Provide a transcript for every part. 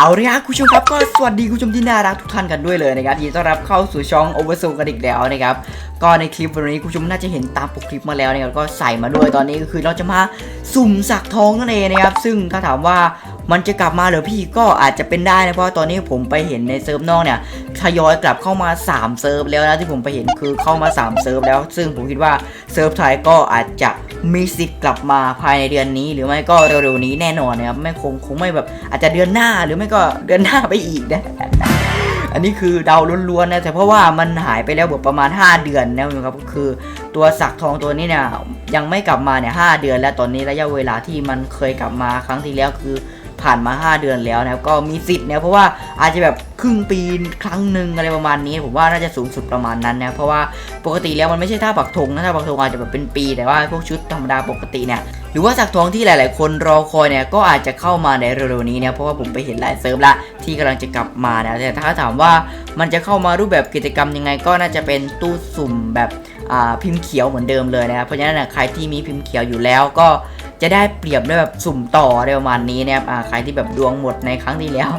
เอาเลยครับคุณผู้ชมครับก็สวัสดีคุณผู้ชมที่น่ารักทุกท่านกันด้วยเลยนะครับยินดีต้อนรับเข้าสู่ช่อง Over กันอีกแล้วนะครับ ก็ในคลิปวันนี้คุณผู้ชมน่าจะเห็นตามปกคลิปมาแล้วนะครับก็ใส่มาด้วยตอนนี้ก็คือเราจะมาสุ่มสักทองนั่นเองนะครับ ซึ่งถ้าถามว่ามันจะกลับมาหรือพี่ก็อาจจะเป็นได้นะเพราะว่าตอนนี้ผมไปเห็นในเซิร์ฟนอกเนี่ยทยอยกลับเข้ามา 3 เซิร์ฟแล้วนะที่ผมไปเห็นคือเข้ามา 3 เซิร์ฟแล้ว ซึ่งผมคิดว่าเซิร์ฟไทยก็อาจจะมีสิทธิ์กลับมาภายในเดือนนี้ หรือไม่ก็เร็วๆนี้แน่นอนนะครับไม่คงคงไม่แบบอาจจะเดือนหน้าหรือไม่ก็เดือนหน้าไปอีกนะ อันนี้คือเดาล้วนๆนะแต่เพราะว่ามันหายไปแล้วแบบประมาณ 5 เดือนนะครับก็คือตัวสักทองตัวนี้เนี่ยยังไม่กลับมาเนี่ยหเดือน แล้วตอนนี้ระยะเวลาที่มันเคยกลับมาครั้งที่แล้วคือ ผ่านมา 5 เดือนแล้วนะครับก็มีสิทธิ์เนี่ยเพราะว่าอาจจะแบบครึ่งปีครั้งหนึ่งอะไรประมาณนี้ ผมว่าน่าจะสูงสุดประมาณนั้นนะเพราะว่าปกติแล้วมันไม่ใช่ท่าปักธงนะท่าปักธงอาจจะแบบเป็นปี แต่ว่าพวกชุดธรรมดาปกติเนี่ยหรือว่าสักทองที่หลาย ๆ คนรอคอยเนี่ยก็อาจจะเข้ามาในเร็วๆนี้เนี่ยเพราะว่าผมไปเห็นหลายเซิร์ฟละที่กำลังจะกลับมานะแต่ถ้าถามว่ามันจะเข้ามารูปแบบกิจกรรมยังไง ก็น่าจะเป็นตู้สุ่มแบบพิมพ์เขียวเหมือนเดิมเลยนะครับเพราะฉะนั้นนะใครที่มีพิมพ์เขียวอยู่แล้วก็ จะได้เปรียบได้แบบสุ่มต่ออะไรประมาณนี้นะครับใครที่แบบดวงหมดในครั้งที่แล้ว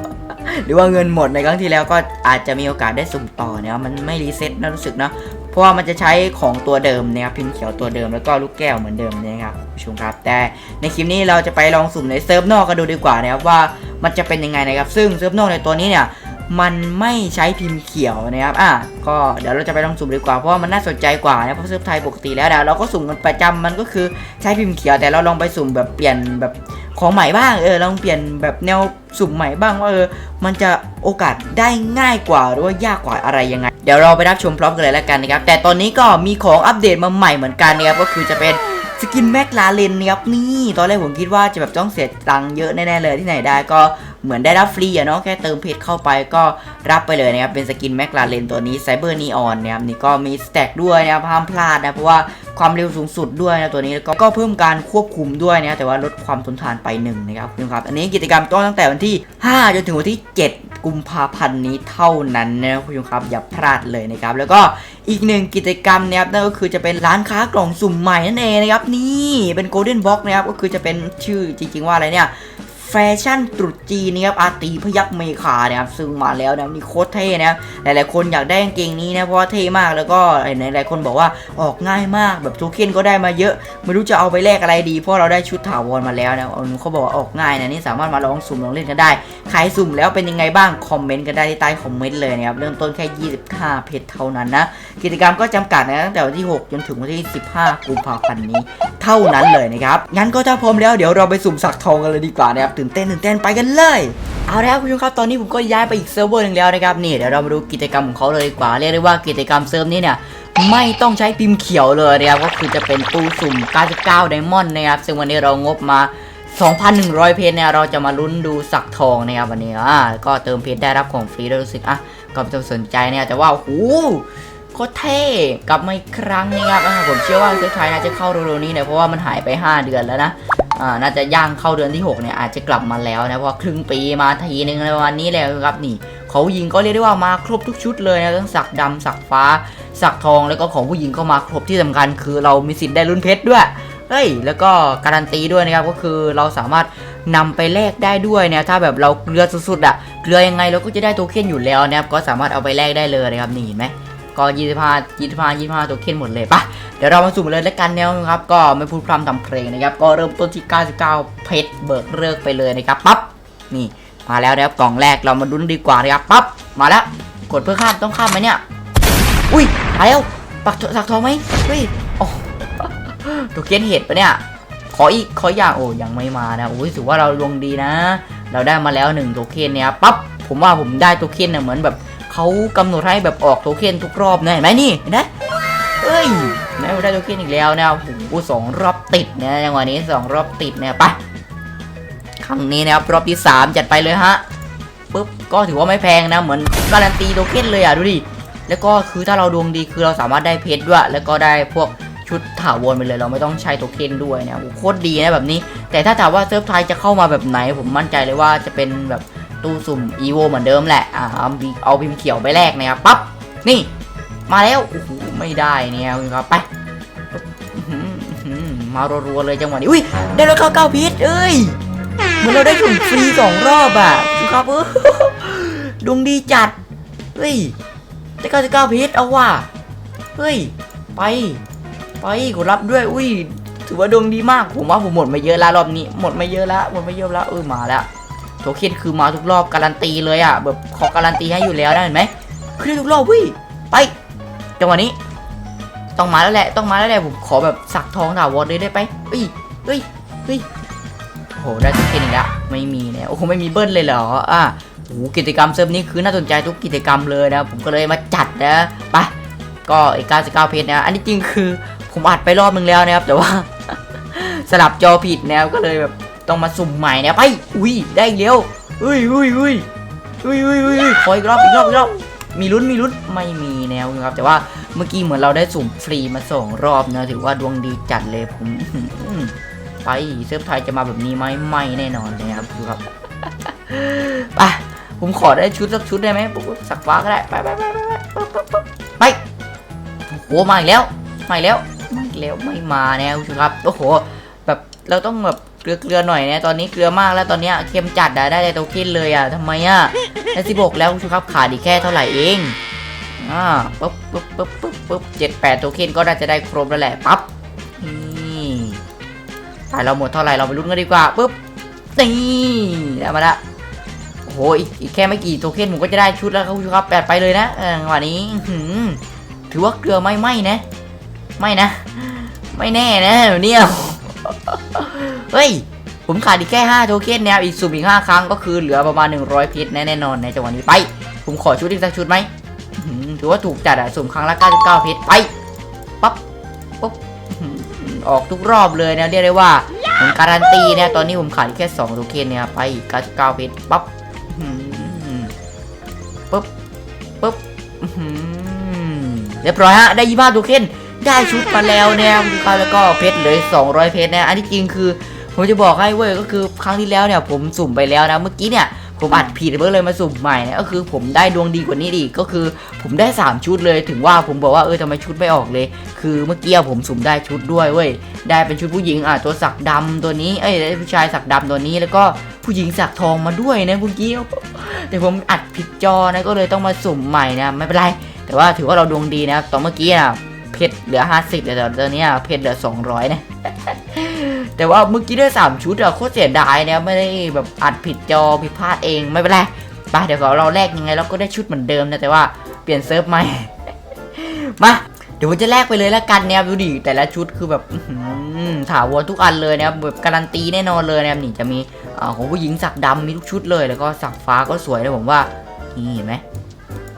หรือว่าเงินหมดในครั้งที่แล้วก็อาจจะมีโอกาสได้สุ่มต่อนะครับมันไม่รีเซ็ตนะรู้สึกนะเพราะว่ามันจะใช้ของตัวเดิมนะครับพิมเขียวตัวเดิมแล้วก็ลูกแก้วเหมือนเดิมนะครับผู้ชมครับ แต่ในคลิปนี้เราจะไปลองสุ่มในเซิร์ฟนอกกันดูดีกว่านะครับว่ามันจะเป็นยังไงนะครับซึ่งเซิร์ฟนอกในตัวนี้เนี่ย มันไม่ใช้พิมพ์เขียวนะครับ อะ ก็เดี๋ยวเราจะไปลองสุ่มดีกว่า เพราะว่ามันน่าสนใจกว่านะ เพราะเซิร์ฟไทยปกติแล้วนะเราก็สุ่มกันประจำมันก็คือใช้พิมพ์เขียว แต่เราลองไปสุ่มแบบเปลี่ยนแบบของใหม่บ้าง เออ ลองเปลี่ยนแบบแนวสุ่มใหม่บ้างว่าเออ มันจะโอกาสได้ง่ายกว่าหรือว่ายากกว่าอะไรยังไง เดี๋ยวเราไปรับชมพร้อมกันเลยแล้วกันนะครับ แต่ตอนนี้ก็มีของอัปเดตมาใหม่เหมือนกันนะครับ ก็คือจะเป็นสกินแม็กลาเลนนะครับ นี่ ตอนแรกผมคิดว่าจะแบบต้องเสียตังค์เยอะแน่ๆเลยที่ไหนได้ก็ เหมือนได้รับฟรีอะเนาะแค่เติมเพชรเข้าไปก็รับไปเลยนะครับเป็นสกินแม็กลาเลนตัวนี้ไซเบอร์นีออนนะครับนี่ก็มีสแต็กด้วยนะครับห้ามพลาดนะเพราะว่าความเร็วสูงสุดด้วยนะตัวนี้แล้วก็เพิ่มการควบคุมด้วยนะแต่ว่าลดความทนทานไปหนึ่งนะครับคุณผู้ชมครับอันนี้กิจกรรมต้นตั้งแต่วันที่ 5 จนถึงวันที่ 7 กุมภาพันธ์นี้เท่านั้นนะคุณผู้ชมครับอย่าพลาดเลยนะครับแล้วก็อีกหนึ่งกิจกรรมนะครับนั่นก็คือจะเป็นร้านค้ากล่องสุ่มใหม่นั่นเองนะครับนี่เป็นโกลเด้นบ็อกนะครับก็คือจะเป็นชื่อจริงๆว่าอะไรเนี่ย แฟชั่นตรุษจีนนะครับอาตีพยักเมคานะครับซึ่งมาแล้วนะนี่โคตรเท่นะหลายๆคนอยากได้กางเกงนี้นะเพราะว่าเท่มากแล้วก็หลายๆคนบอกว่าออกง่ายมากแบบโทเค็นก็ได้มาเยอะ ไม่รู้จะเอาไปแลกอะไรดี เพราะเราได้ชุดถาวรมาแล้วนะเอาเขาบอกว่าออกง่ายนะนี่สามารถมาลองสุ่มลองเล่นกันได้ใครสุ่มแล้วเป็นยังไงบ้างคอมเมนต์กันได้ที่ใต้คอมเมนต์เลยนะครับเริ่มต้นแค่ 25 เพชรเท่านั้นนะกิจกรรมก็จำกัดนะตั้งแต่วันที่ 6 จนถึงวันที่ 15 กุมภาพันธ์นี้ เท่านั้นเลยนะครับงั้นก็ถ้าพร้อมแล้วเดี๋ยวเราไปสุ่มสักทองกันเลยดีกว่านะครับตื่นเต้นตื่นเต้นไปกันเลยเอาและครับคุณผู้ชมครับตอนนี้ผมก็ย้ายไปอีกเซิร์ฟเวอร์หนึ่งแล้วนะครับนี่เดี๋ยวเรามาดูกิจกรรมของเขาเลยดีกว่าเรียกได้ว่ากิจกรรมเซิร์ฟนี้เนี่ยไม่ต้องใช้พิมพ์เขียวเลยนะครับก็คือจะเป็นตู้สุ่ม 99 ไดมอนด์นะครับซึ่งวันนี้เรางบมา 2,100 เพชรเนี่ยเราจะมาลุ้นดูสักทองนะครับวันนี้อ่าก็เติมเพชรได้รับของฟรีด้วยรู้สึกอะก็ไม่ต้องสนใจเนี่ยแต่ว่าโอ้โหโคตรเท่กลับมาอีกครั้งนะครับผมเชื่อว่าเซิร์ฟไทยน่าจะเข้าเร็วๆนี้เนี่ยเพราะว่ามันหายไป 5 เดือนแล้วนะ น่าจะย่างเข้าเดือนที่ 6 เนี่ยอาจจะกลับมาแล้วนะเพราะครึ่งปีมาทีนึงอะไรประมาณนี้แล้วครับนี่เขายิงก็เรียกได้ว่ามาครบทุกชุดเลยนะทั้งสักดำสักฟ้า สักทองแล้วก็ของผู้หญิงก็มาครบที่สำคัญ คือเรามีสิทธิ์ได้ลุ้นเพชรด้วยเฮ้ยแล้วก็การันตีด้วยนะครับก็คือเราสามารถนำไปแลกได้ด้วยนี่ยถ้าแบบเราเกลือสุดๆอะเกลือยังไงเราก็จะได้โทเค็นอยู่แล้วนะครับก็สามารถเอาไปแลกได้เลยนะครับนี่เห็นไหม ก็25 25 25โทเค็นหมดเลยปะเดี๋ยวเรามาสุ่มเลยแล้วกันแนวนะครับ ก็ไม่พูดพร่ำทำเพลงนะครับ ก็เริ่มต้นที่ 99 เพชรเบิกเลิกไปเลยนะครับ ปั๊บ นี่ มาแล้วนะครับ กล่องแรกเรามาลุ้นดีกว่านะครับ ปั๊บ มาแล้ว กดเพื่อข้าม ต้องข้ามไหมเนี่ย อุ้ยมาแล้ว ปักสักทองไหมเฮ้ยโอ้โทเค็นเห็ดปะเนี่ย ขออีก ขออย่างโอ้ยังไม่มานะโอ้ยถือว่าเราดวงดีนะ เราได้มาแล้วหนึ่งโทเค็นเนี่ยครับปั๊บ ผมว่าผมได้โทเค็นเนี่ยเหมือนแบบ เขากำหนดให้แบบออกโทเค็นทุกรอบนะเห็นไหมนี่นไหมเอ้ยแม่ได้โทเค็นอีกแล้วนะโอ้โหสองรอบติดเนี่ยจังหวะนี้สองรอบติดเนี่ยไปครั้งนี้นะครับรอบที่สามจัดไปเลยฮะปุ๊บก็ถือว่าไม่แพงนะเหมือนการันตีโทเค็นเลยอะดูดิแล้วก็คือถ้าเราดวงดีคือเราสามารถได้เพชรด้วย แล้วก็ได้พวกชุดถาวรไปเลยเราไม่ต้องใช้โทเค็นด้วยนะโอ้โหโคตรดีนะแบบนี้ แต่ถ้าถามว่าเซิร์ฟไทยจะเข้ามาแบบไหน ผมมั่นใจเลยว่าจะเป็นแบบ ตู้สุ่ม EVO เหมือนเดิมแหละอ่าเอาพิมพ์เขียวไปแลกนะครับปั๊บนี่มาแล้วโอ้โหไม่ได้เนี่ยครับไปมารัวๆเลยจังหวะนี้อุ้ยได้แล้วเก้าเก้าพีชเอ้ยเหมือนเราได้สุ่มฟรีสองรอบอะครับเออดวงดีจัดเฮ้ยได้เก้าสิบเก้าเพชรเอาว่ะเฮ้ยไป ไปกดรับด้วยอุ้ยถือว่าดวงดีมากผมว่าผมหมดมาเยอะแล้วรอบนี้หมดมาเยอะแล้วหมดมาเยอะแล้วเออมาแล้ว โทเค็นคือมาทุกรอบการันตีเลยอะแบบขอการันตีให้อยู่แล้วนะเห็นไหมขึ้นได้ทุกรอบเฮ้ยไปจังหวะนี้ต้องมาแล้วแหละต้องมาแล้วแหละผมขอแบบสักทองถาวรเลยได้ไปเฮ้ยเฮ้ยเฮ้ยโอ้โหได้ทุกเคนอีกแล้วไม่มีเนี่ยโอ้โหไม่มีเบิ้ลเลยเหรออะโอ้โหกิจกรรมเซิร์ฟนี้คือน่าสนใจทุกกิจกรรมเลยนะผมก็เลยมาจัดนะไปก็อีก99เพจนะอันนี้จริงคือผมอัดไปรอบนึงแล้วนะครับแต่ว่า สลับจอผิดนะก็เลยแบบ ต้องมาสุ่มใหม่นะไป อุ้ยได้อีกแล้วอุ้ยอุ้ยอุ้ยอุ้ยอุ้ยอุ้ยอุ้ยขออีกรอบอีกรอบอีกรอบมีลุ้นมีลุ้นไม่มีแนวนะครับ แต่ว่าเมื่อกี้เหมือนเราได้สุ่มฟรีมาสองรอบนะถือว่าดวงดีจัดเลยผมไปเซิร์ฟไทยจะมาแบบนี้ไหมไม่แน่นอนเลยครับดูครับไปผมขอได้ชุดสักชุดได้ไหมปุ๊บสักฟ้าก็ได้ไปไปไปไปไปปุ๊บปุ๊บปุ๊บไปโอ้โหมาอีกแล้วมาอีกแล้วมาอีกแล้วไม่มาแนวครับโอ้โหแบบเราต้องแบบ เกลือเกลือหน่อยนะตอนนี้เกลือมากแล้วตอนนี้เค็มจัดอะได้แต่โตเค็นเลยอะทำไมอะได้สิบหกแล้วครับขาดอีกแค่เท่าไหร่เองอ่าปุ๊บปุ๊บปุ๊บปุ๊บปุ๊บเจ็ดแปดโตเค็นก็น่าจะได้ครบแล้วแหละปั๊บนี่ไปเราหมดเท่าไหร่เราไปลุ้นกันดีกว่าปุ๊บนี่ได้มาละโอ้โหอีกอีกแค่ไม่กี่โทเค็นผมก็จะได้ชุดแล้วครับคุณผู้ชมครับแปดไปเลยนะเออวันนี้หือถือว่าเกลือไม่ไหมนะ ไม่นะ ไม่แน่นะเนี่ย เฮ้ย ผมขาดอีกแค่5โทเค็นนะอีกสุ่มอีก 5 ครั้งก็คือเหลือประมาณ 100เพชรแน่นอนในจังหวะนี้ไป ผมขอชุดอีกสักชุดไหมถือว่าถูกจัดอะสุ่มครั้งละ99เพชรไปปั๊บปุ๊บออกทุกรอบเลยนะเรียกได้ว่าผมการันตีเนี่ยตอนนี้ผมขาดอีกแค่2โทเค็นเนี่ยไป99เพชรปั๊บปุ๊บปุ๊บเรียบร้อยฮะได้ยี่ห้าโทเค็นได้ชุดมาแล้วเนี่ยคุณครับแล้วก็เพชรเหลือ200 เพชรนะ อันที่จริงคือ ผมจะบอกให้เว้ยก็คือครั้งที่แล้วเนี่ยผมสุ่มไปแล้วนะเมื่อกี้เนี่ยผมอัดผิดเพิ่งเลยมาสุ่มใหม่นะก็คือผมได้ดวงดีกว่านี้อีกก็คือ ผมได้ 3 ชุดเลยถึงว่าผมบอกว่าเออทำไมชุดไม่ออกเลย คือเมื่อกี้ผมสุ่มได้ชุดด้วยเว้ยได้เป็นชุดผู้หญิงอะตัวสักดำตัวนี้เอ้ยผู้ชายสักดำตัวนี้แล้วก็ผู้หญิงสักทองมาด้วยนะเมื่อกี้แต่ผมอัดผิดจอนะก็เลยต้องมาสุ่มใหม่นะไม่เป็นไร แต่ว่าถือว่าเราดวงดีนะตอนเมื่อกี้อะเพชรเหลือ 50แต่ตอนเนี้เพชรเหลือ 200นะ แต่ว่าเมื่อกี้ได้ 3 ชุดอะโคตรเสียดายนะไม่ได้แบบอัดผิดจอผิดพลาดเองไม่เป็นไรไปเดี๋ยวเราแลกยังไงเราก็ได้ชุดเหมือนเดิมนะแต่ว่าเปลี่ยนเซิร์ฟใหม่ มาเดี๋ยวผมจะแลกไปเลยละกันเนี่ยดูดิแต่ละชุดคือแบบถาวรทุกอันเลยนะครับแบบการันตีแน่นอนเลยนะครับนี่จะมีของผู้หญิงสักดำมีทุกชุดเลย แล้วก็สักฟ้าก็สวยนะผมว่านี่เห็นไหม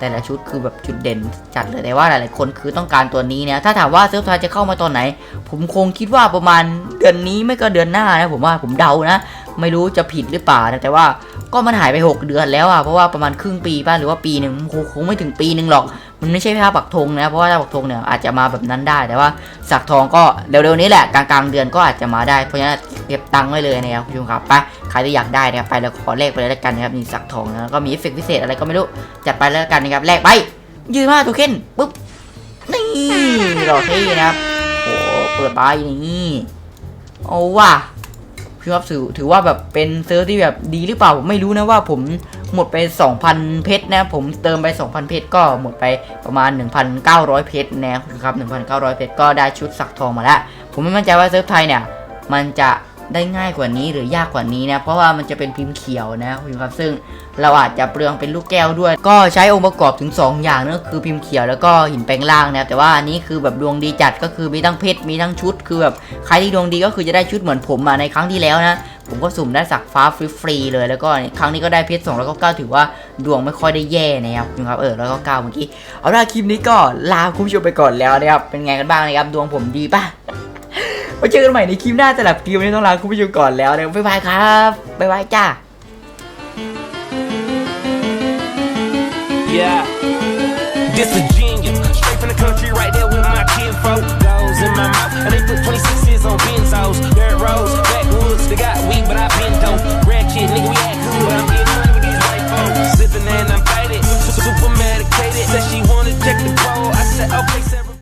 แต่ละชุดคือแบบจุดเด่นจัดเลยแต่ว่าหลายๆคนคือต้องการตัวนี้เนี่ยถ้าถามว่าเซิร์ฟไทยจะเข้ามาตอนไหน ผมคงคิดว่าประมาณเดือนนี้ไม่ก็เดือนหน้านะผมว่าผมเดานะ ไม่รู้จะผิดหรือเปล่านะแต่ว่าก็มันหายไป 6 เดือนแล้วอะเพราะว่าประมาณครึ่งปีป่ะหรือว่าปีหนึ่งคงคงไม่ถึงปีหนึ่งหรอก มันไม่ใช่ผ้าปักธงนะเพราะว่าผ้าปักธงเนี่ยอาจจะมาแบบนั้นได้แต่ว่าสักทองก็เร็วๆนี้แหละกลางๆเดือนก็อาจจะมาได้เพราะฉะนั้น เก็บตังค์ไว้เลยนะครับคุณผู้ชมครับไปใครที่อยากได้นะครับไปแล้วขอเลขไปเลยแล้วกันนะครับนี่สักทองนะแล้วก็มีเอฟเฟกต์พิเศษอะไรก็ไม่รู้จัดไปแล้วกันนะครับแลกไปยืนมาตัวเข็นปุ๊บนี่รอเท่นะครับโอ้เปิดไปนี่โอ้ว่ะพี่ครับถือถือว่าแบบเป็นเซิร์ฟที่แบบดีหรือเปล่าผมไม่รู้นะว่าผมหมดไป 2,000 เพชรนะ ผมเติมไป 2,000 เพชรก็หมดไปประมาณ 1,900 เพชรนะครับ1,900 เพชรก็ได้ชุดสักทองมาแล้ว ผมไม่มั่นใจว่าเซิร์ฟไทยเนี่ย มันจะ ได้ง่ายกว่านี้หรือยากกว่านี้นะเพราะว่ามันจะเป็นพิมพ์เขียวนะคุณผู้ชมครับซึ่งเราอาจจะเปลืองเป็นลูกแก้วด้วย ก็ใช้องค์ประกอบถึง 2 อย่างนั่นก็คือพิมพ์เขียวแล้วก็หินแปลงล่างนะแต่ว่าอันนี้คือแบบดวงดีจัดก็คือมีทั้งเพชรมีทั้งชุด คือแบบใครที่ดวงดีก็คือจะได้ชุดเหมือนผมมาในครั้งที่แล้วนะผมก็สุ่มได้สักฟ้าฟรีๆเลย แล้วก็ครั้งนี้ก็ได้เพชร2แล้วก็9ถือว่าดวงไม่ค่อยได้แย่นะครับคุณครับเออแล้วก็9เมื่อกี้เอาล่ะคลิปนี้ก็ลาคุณผู้ชมไปก่อนแล้วนะครับเป็นไงกันบ้างนะครับดวงผมดีป่ะ ไว้เจอกันใหม่ในคลิปหน้าสำหรับคลิปนี้ต้องลาคุณผู้ชมก่อนแล้วนะบ๊ายบายครับบ๊ายบายจ้า Yeah. This a genius. Straight from the country, right there with my kid folk. Goes in my mouth. And they put 26s on Benzos. Dirt roads, backwoods. They got weed, but I been dope. Red kid, nigga, we act cool, but I'm getting money with these white folks. Sipping and I'm faded. Super medicated. Said she wanna check the pole. I said, okay, separate.